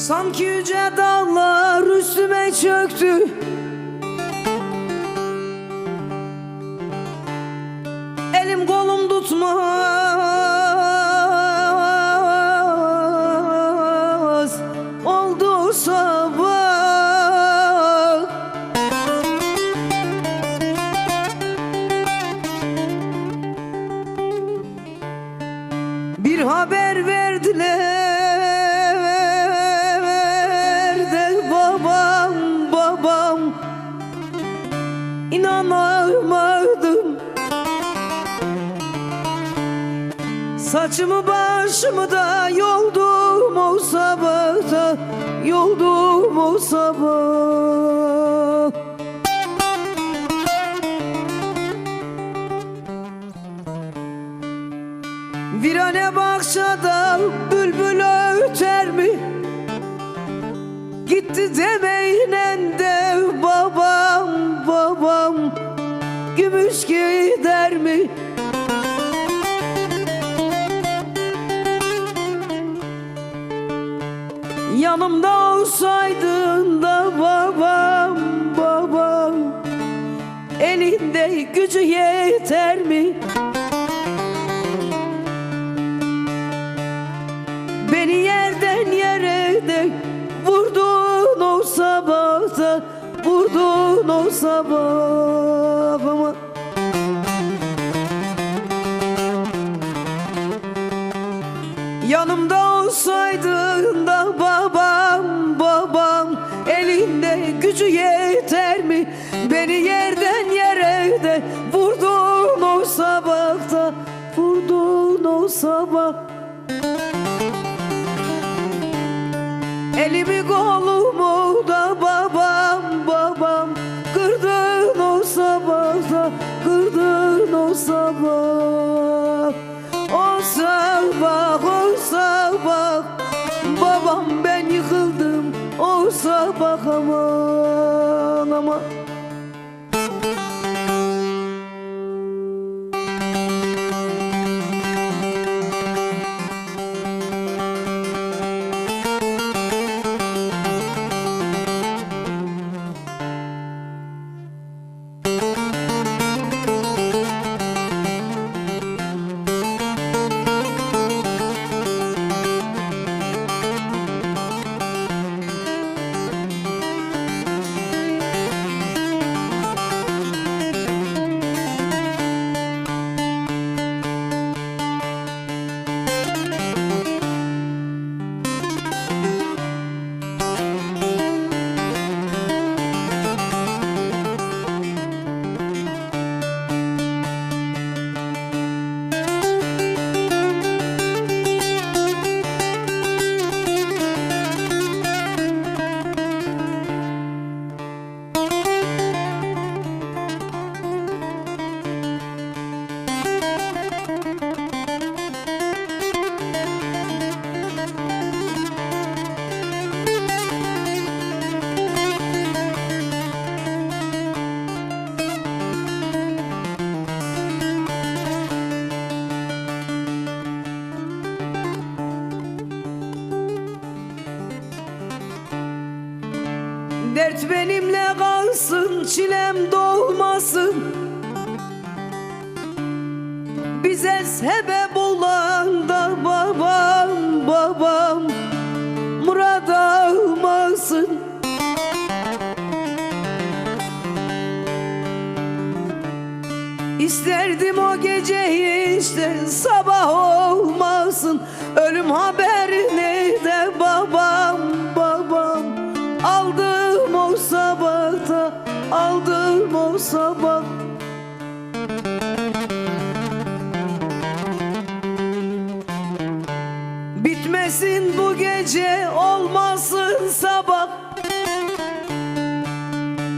Sanki yüce dağlar üstüme çöktü. Elim kolum tutmaz. Oldu sabah. Bir haber verdiler Saçımı başımı da yoldum o sabahta Yoldum o sabah Virane bahçede bülbül öter mi? Gitti demeyle de babam babam Gümüş gider mi? Yanımda olsaydın da babam babam Elinde gücü yeter mi? Beni yerden yere de vurdun o sabahta Vurdun o sabahıma Yanımda olsaydın gücü yeter mi? Beni yerden yere de vurdun o sabahta Vurdun o sabah. Elimi kolumu da babam babam. Kırdın o sabahta Kırdın o sabah. O sabah o sabah. Babam yıkıldım Sabah aman aman benimle kalsın, çilem dolmasın. Bize sebep olan da babam, babam. Murad almasın. İsterdim o gece işte sabah olmasın. Ölüm haberini de babam babam aldım o sabah. Bitmesin bu gece olmasın